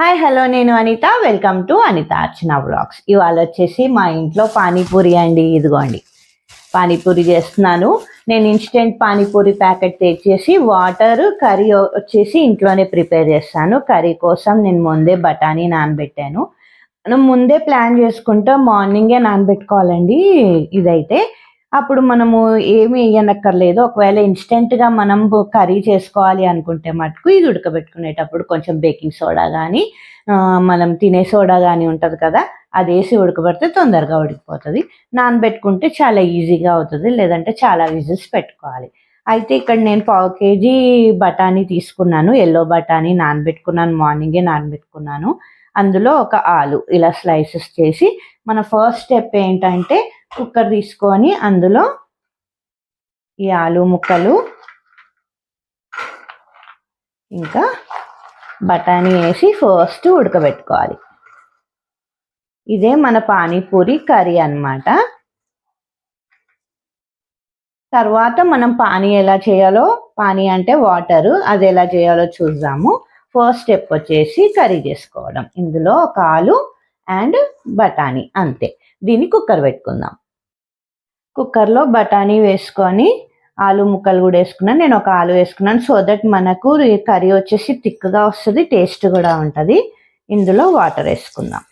Hi hello నేను Anitha. Welcome to Anitha Archana blogs ఇవాళ వచ్చేసి మా ఇంట్లో పానీపూరి అండి. ఇదిగోండి. పానీపూరి చేస్తున్నాను. నేను ఇన్స్టెంట్ పానీపూరి ప్యాకెట్ తెచ్చేసి వాటర్ కర్రీ వచ్చేసి ఇంట్లోనే ప్రిపేర్ చేస్తాను. కర్రీ కోసం నేను ముందే బఠానీ నానబెట్టాను. మనం ముందే ప్లాన్ చేసుకుంటే మార్నింగే నానబెట్టుకోవాలండి. ఇదైతే అప్పుడు మనము ఏమి వేయనక్కర్లేదు ఒకవేళ ఇన్స్టెంట్గా మనం కర్రీ చేసుకోవాలి అనుకుంటే మటుకు ఇది ఉడకబెట్టుకునేటప్పుడు కొంచెం బేకింగ్ సోడా కానీ మనం తినే సోడా కానీ ఉంటుంది కదా అది వేసి ఉడకబెడితే తొందరగా ఉడికిపోతుంది. నానబెట్టుకుంటే చాలా ఈజీగా అవుతుంది లేదంటే చాలా విజిల్స్ పెట్టుకోవాలి. అయితే ఇక్కడ నేను పావు కేజీ బఠానీ తీసుకున్నాను. ఎల్లో బఠానీ నానబెట్టుకున్నాను మార్నింగే నానబెట్టుకున్నాను. అందులో ఒక ఆలు ఇలా స్లైసెస్ చేసి మన ఫస్ట్ స్టెప్ ఏంటంటే కుక్కర్ తీసుకొని అందులో ఈ ఆలు ముక్కలు ఇంకా బఠానీ వేసి ఫస్ట్ ఉడకబెట్టుకోవాలి. ఇదే మన పానీపూరి కర్రీ అనమాట తర్వాత మనం పానీ ఎలా చేయాలో పానీ అంటే వాటరు అది ఎలా చేయాలో చూద్దాము. ఫస్ట్ స్టెప్ వచ్చేసి కర్రీ చేసుకోవడం. ఇందులో ఒక ఆలు అండ్ బఠానీ అంతే. దీన్ని కుక్కర్ పెట్టుకుందాం. కుక్కర్లో బఠానీ వేసుకొని ఆలు ముక్కలు కూడా వేసుకున్నాను. నేను ఒక ఆలు వేసుకున్నాను. సో దట్ మనకు కర్రీ వచ్చేసి థిక్గా వస్తుంది టేస్ట్ కూడా ఉంటుంది. ఇందులో వాటర్ వేసుకుందాం.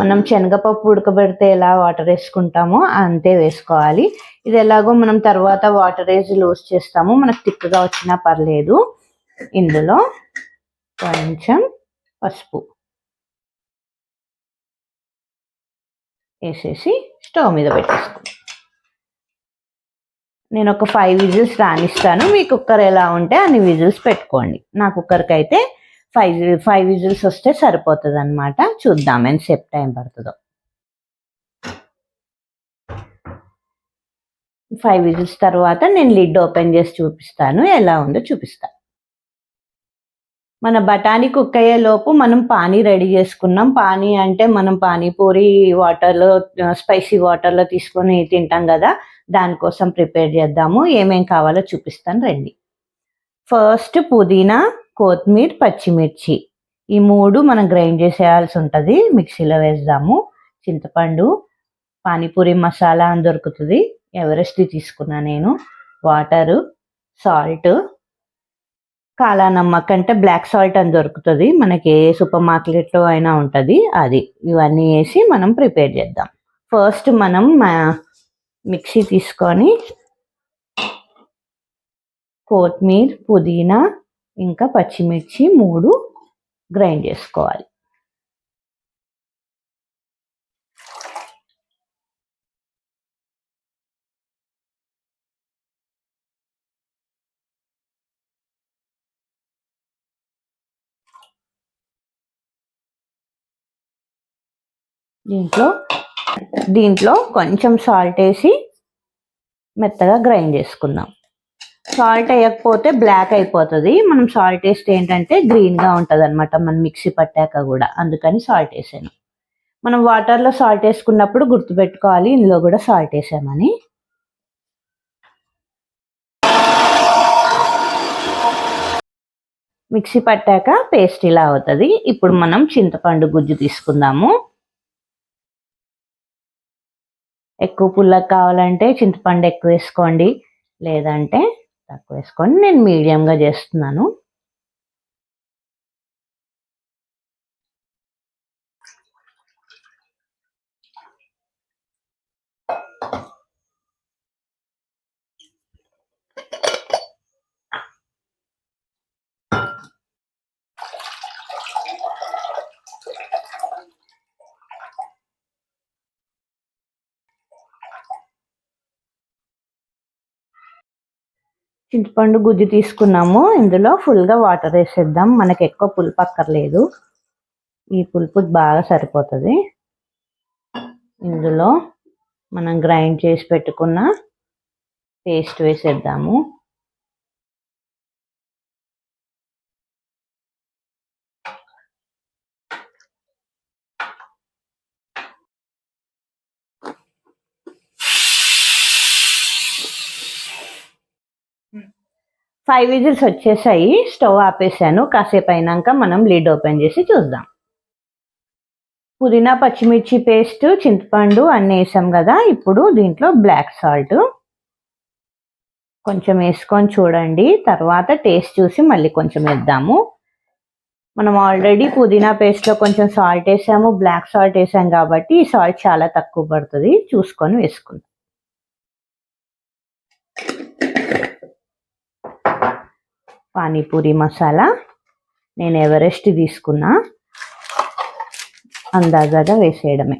మనం శనగపప్పు ఉడకబెడితే ఎలా వాటర్ వేసుకుంటామో అంతే వేసుకోవాలి. ఇది ఎలాగో మనం తర్వాత వాటర్ వేసి లూజ్ చేస్తాము. మనకు థిక్గా వచ్చినా పర్లేదు. ఇందులో కొంచెం పసుపు. వేసేసి స్టవ్ మీద పెట్టేసుకుంటాం నేను ఒక ఫైవ్ విజిల్స్ రానిస్తాను. మీ కుక్కర్ ఎలా ఉంటే అన్ని విజిల్స్ పెట్టుకోండి. నా కుక్కర్కి అయితే ఫైవ్ ఫైవ్ విజిల్స్ వస్తే సరిపోతుంది అనమాట చూద్దాం ఎంతసేపు టైం పడుతుందో. ఫైవ్ విజిల్స్ తర్వాత నేను లిడ్ ఓపెన్ చేసి చూపిస్తాను. ఎలా ఉందో చూపిస్తాను మన బఠానీ కుక్ అయ్యే లోపు మనం పానీ రెడీ చేసుకున్నాం. పానీ అంటే మనం పానీపూరి వాటర్లో స్పైసీ వాటర్లో తీసుకొని తింటాం కదా. దానికోసం ప్రిపేర్ చేద్దాము. ఏమేం కావాలో చూపిస్తాను. రండి. ఫస్ట్ పుదీనా కొత్తిమీర పచ్చిమిర్చి. ఈ మూడు మనం గ్రైండ్ చేసేయాల్సి ఉంటుంది. మిక్సీలో వేద్దాము. చింతపండు పానీపూరి మసాలా అని దొరుకుతుంది. ఎవరెస్ట్ తీసుకున్నా నేను. వాటరు సాల్ట్ కాలా నమ్మక్ అంటే బ్లాక్ సాల్ట్ అని దొరుకుతుంది. మనకి ఏ సూపర్ మార్కెట్లో అయినా ఉంటుంది. అది. ఇవన్నీ వేసి మనం ప్రిపేర్ చేద్దాం. ఫస్ట్ మనం మిక్సీ తీసుకొని కొత్తిమీర పుదీనా ఇంకా పచ్చిమిర్చి మూడు గ్రైండ్ చేసుకోవాలి. దీంట్లో దీంట్లో కొంచెం సాల్ట్ వేసి మెత్తగా గ్రైండ్ చేసుకుందాం. సాల్ట్ వేయకపోతే బ్లాక్ అయిపోతుంది. మనం సాల్ట్ వేస్తే ఏంటంటే గ్రీన్గా ఉంటుంది అనమాట మనం మిక్సీ పట్టాక కూడా. అందుకని సాల్ట్ వేసాను. మనం వాటర్లో సాల్ట్ వేసుకున్నప్పుడు గుర్తుపెట్టుకోవాలి ఇందులో కూడా సాల్ట్ వేసామని. మిక్సీ పట్టాక పేస్ట్ ఇలా అవుతుంది. ఇప్పుడు మనం చింతపండు గుజ్జు తీసుకుందాము. ఎక్కువ పుల్లకి కావాలంటే చింతపండు ఎక్కువ వేసుకోండి. లేదంటే తక్కువ వేసుకోండి. నేను మీడియంగా చేస్తున్నాను. చింతపండు గుజ్జు తీసుకున్నాము. ఇందులో ఫుల్గా వాటర్ వేసేద్దాం. మనకి ఎక్కువ పులుపు అక్కర్లేదు. ఈ పులుపు బాగా సరిపోతుంది. ఇందులో మనం గ్రైండ్ చేసి పెట్టుకున్న పేస్ట్ వేసేద్దాము. ఫైవ్ విజిల్స్ వచ్చేసాయి. స్టవ్ ఆపేసాను కాసేపు అయినాక మనం లిడ్ ఓపెన్ చేసి చూద్దాం. పుదీనా పచ్చిమిర్చి పేస్ట్ చింతపండు అన్నీ వేసాం కదా. ఇప్పుడు దీంట్లో బ్లాక్ సాల్ట్ కొంచెం వేసుకొని చూడండి. తర్వాత టేస్ట్ చూసి మళ్ళీ కొంచెం వేద్దాము. మనం ఆల్రెడీ పుదీనా పేస్ట్లో కొంచెం సాల్ట్ వేసాము. బ్లాక్ సాల్ట్ వేసాం కాబట్టి ఈ సాల్ట్ చాలా తక్కువ పడుతుంది. చూసుకొని వేసుకుందాం. పానీపూరి మసాలా నేను ఎవరెస్ట్ తీసుకున్నా అందాజాగా వేసేయడమే.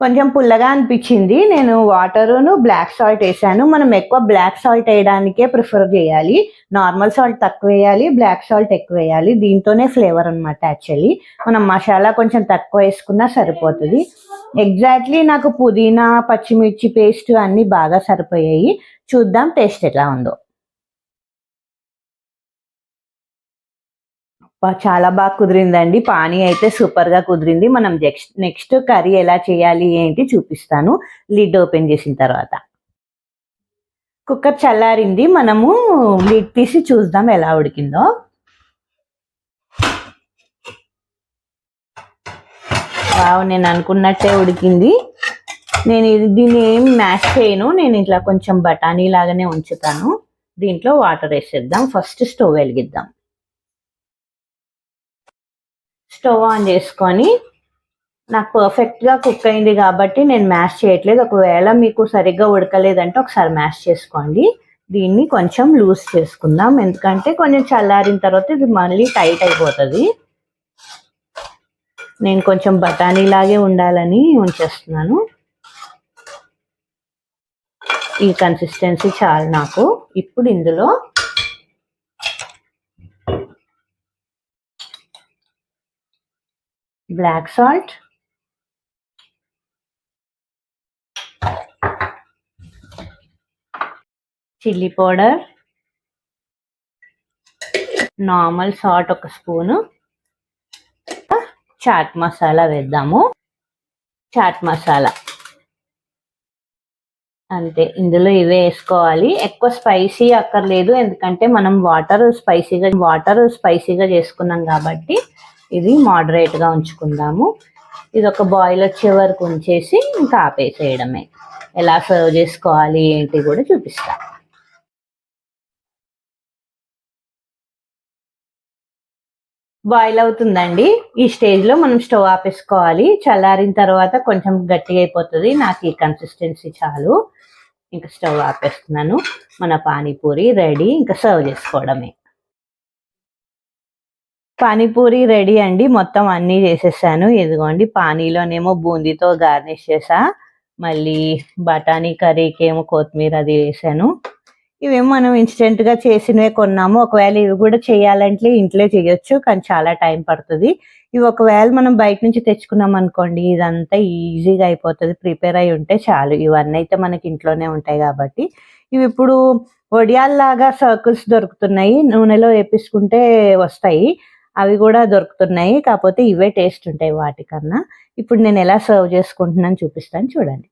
కొంచెం పుల్లగా అనిపించింది. నేను వాటరును బ్లాక్ సాల్ట్ వేసాను. మనం ఎక్కువ బ్లాక్ సాల్ట్ వేయడానికే ప్రిఫర్ చేయాలి. నార్మల్ సాల్ట్ తక్కువ వేయాలి బ్లాక్ సాల్ట్ ఎక్కువ వేయాలి. దీంతోనే ఫ్లేవర్ అనమాట యాక్చువల్లీ మనం మసాలా కొంచెం తక్కువ వేసుకున్నా సరిపోతుంది. ఎగ్జాక్ట్లీ నాకు పుదీనా పచ్చిమిర్చి పేస్ట్ అన్నీ బాగా సరిపోయాయి. చూద్దాం టేస్ట్ ఎట్లా ఉందో. చాలా బాగా కుదిరిందండి. పానీ అయితే సూపర్గా కుదిరింది. మనం నెక్స్ట్ నెక్స్ట్ కర్రీ ఎలా చేయాలి ఏంటి చూపిస్తాను. లిడ్ ఓపెన్ చేసిన తర్వాత. కుక్కర్ చల్లారింది. మనము లిడ్ తీసి చూద్దాం ఎలా ఉడికిందో. వావ్ నేను అనుకున్నట్టే ఉడికింది. నేను ఇది దీన్ని ఏం మ్యాష్ చేయను. నేను ఇట్లా కొంచెం బఠానీ లాగానే ఉంచుతాను. దీంట్లో వాటర్ వేసేద్దాం. ఫస్ట్ స్టవ్ వెలిగిద్దాం. స్టవ్ ఆన్ చేసుకొని నాకు పర్ఫెక్ట్గా కుక్ అయింది కాబట్టి నేను మ్యాష్ చేయట్లేదు. ఒకవేళ మీకు సరిగ్గా ఉడకలేదంటే ఒకసారి మ్యాష్ చేసుకోండి. దీన్ని కొంచెం లూజ్ చేసుకుందాం. ఎందుకంటే కొంచెం చల్లారిన తర్వాత ఇది మళ్ళీ టైట్ అయిపోతుంది. నేను కొంచెం బఠానీ లాగే ఉండాలని ఉంచేస్తున్నాను. ఈ కన్సిస్టెన్సీ చాలు నాకు. ఇప్పుడు ఇందులో black salt chilli powder normal salt ఒక స్పూను చాట్ మసాలా వేద్దాము. చాట్ మసాలా అంతే ఇందులో ఇవే వేసుకోవాలి. ఎక్కువ స్పైసీ అక్కర్లేదు ఎందుకంటే మనం వాటర్ స్పైసీగా వాటర్ స్పైసీగా చేసుకున్నాం కాబట్టి ఇది మోడరేట్గా గా ఉంచుకుందాము. ఇది ఒక బాయిల్ వచ్చే వరకు ఉంచేసి ఇంకా ఆపేసేయడమే. ఎలా సర్వ్ చేసుకోవాలి ఏంటి కూడా చూపిస్తాను బాయిల్ అవుతుందండి. ఈ స్టేజ్లో మనం స్టవ్ ఆపేసుకోవాలి. చల్లారిన తర్వాత కొంచెం గట్టిగా అయిపోతుంది. నాకు ఈ కన్సిస్టెన్సీ చాలు. ఇంకా స్టవ్ ఆపేస్తున్నాను. మన పానీపూరి రెడీ ఇంకా సర్వ్ చేసుకోవడమే. పానీపూరి రెడీ అండి. మొత్తం అన్నీ చేసేసాను. ఇదిగోండి పానీలోనేమో బూందీతో గార్నిష్ చేసా. మళ్ళీ బఠానీ కర్రీకి ఏమో కొత్తిమీర అది వేసాను. ఇవేమో మనం ఇన్స్టెంట్గా చేసినవే కొన్నాము. ఒకవేళ ఇవి కూడా చేయాలంటే ఇంట్లో చేయొచ్చు కానీ చాలా టైం పడుతుంది. ఇవి ఒకవేళ మనం బయట నుంచి తెచ్చుకున్నాం అనుకోండి ఇదంతా ఈజీగా అయిపోతుంది. ప్రిపేర్ అయి ఉంటే చాలు. ఇవన్నీ అయితే మనకి ఇంట్లోనే ఉంటాయి కాబట్టి. ఇవి ఇప్పుడు వడియాల్లాగా సర్కిల్స్ దొరుకుతున్నాయి. నూనెలో వేపించుకుంటే వస్తాయి. అవి కూడా దొరుకుతున్నాయి. కాకపోతే ఇవే టేస్ట్ ఉంటాయి వాటికన్నా. ఇప్పుడు నేను ఎలా సర్వ్ చేసుకుంటున్నాను చూపిస్తాను చూడండి.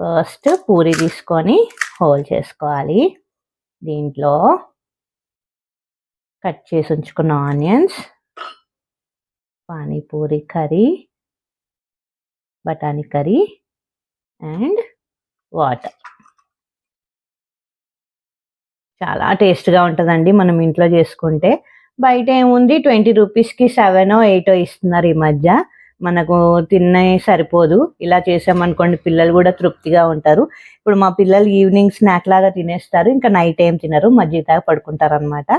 ఫస్ట్ పూరి తీసుకొని హోల్ చేసుకోవాలి. దీంట్లో కట్ చేసి ఉంచుకున్న ఆనియన్స్ పానీపూరి కర్రీ బఠానీ కర్రీ అండ్ వాటర్. చాలా టేస్ట్గా ఉంటుందండి మనం ఇంట్లో చేసుకుంటే. బయట ఏముంది? ట్వంటీ రూపీస్కి సెవెనో ఎయిటో ఇస్తున్నారు ఈ మధ్య. మనకు తిన్నే సరిపోదు. ఇలా చేసామనుకోండి పిల్లలు కూడా తృప్తిగా ఉంటారు. ఇప్పుడు మా పిల్లలు ఈవినింగ్ స్నాక్ లాగా తినేస్తారు. ఇంకా నైట్ ఏం తినరు. మజ్జిగ పడుకుంటారు అనమాట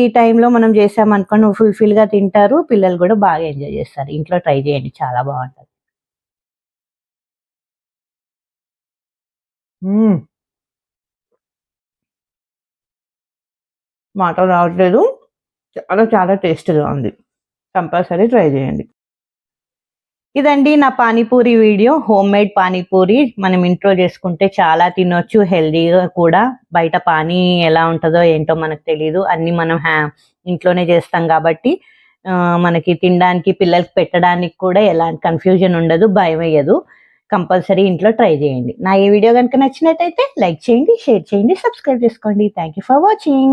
ఈ టైంలో మనం చేసామనుకోండి ఫుల్ఫిల్గా తింటారు. పిల్లలు కూడా బాగా ఎంజాయ్ చేస్తారు. ఇంట్లో ట్రై చేయండి. చాలా బాగుంటుంది. మాట రావట్లేదు. చాలా చాలా టేస్ట్గా ఉంది. కంపల్సరీ ట్రై చేయండి. ఇదండి నా panipuri video. Home made panipuri. మనం ఇంట్లో చేసుకుంటే చాలా తినొచ్చు. హెల్దీగా కూడా. బయట పానీ ఎలా ఉంటుందో ఏంటో మనకు తెలియదు అన్ని మనం హ్యా ఇంట్లోనే చేస్తాం కాబట్టి మనకి తినడానికి పిల్లలకి పెట్టడానికి కూడా ఎలాంటి కన్ఫ్యూజన్ ఉండదు భయం వేయదు. కంపల్సరీ ఇంట్లో ట్రై చేయండి. నా ఈ వీడియో కనుక నచ్చినట్టయితే లైక్ చేయండి షేర్ చేయండి సబ్స్క్రైబ్ చేసుకోండి. Thank you for watching.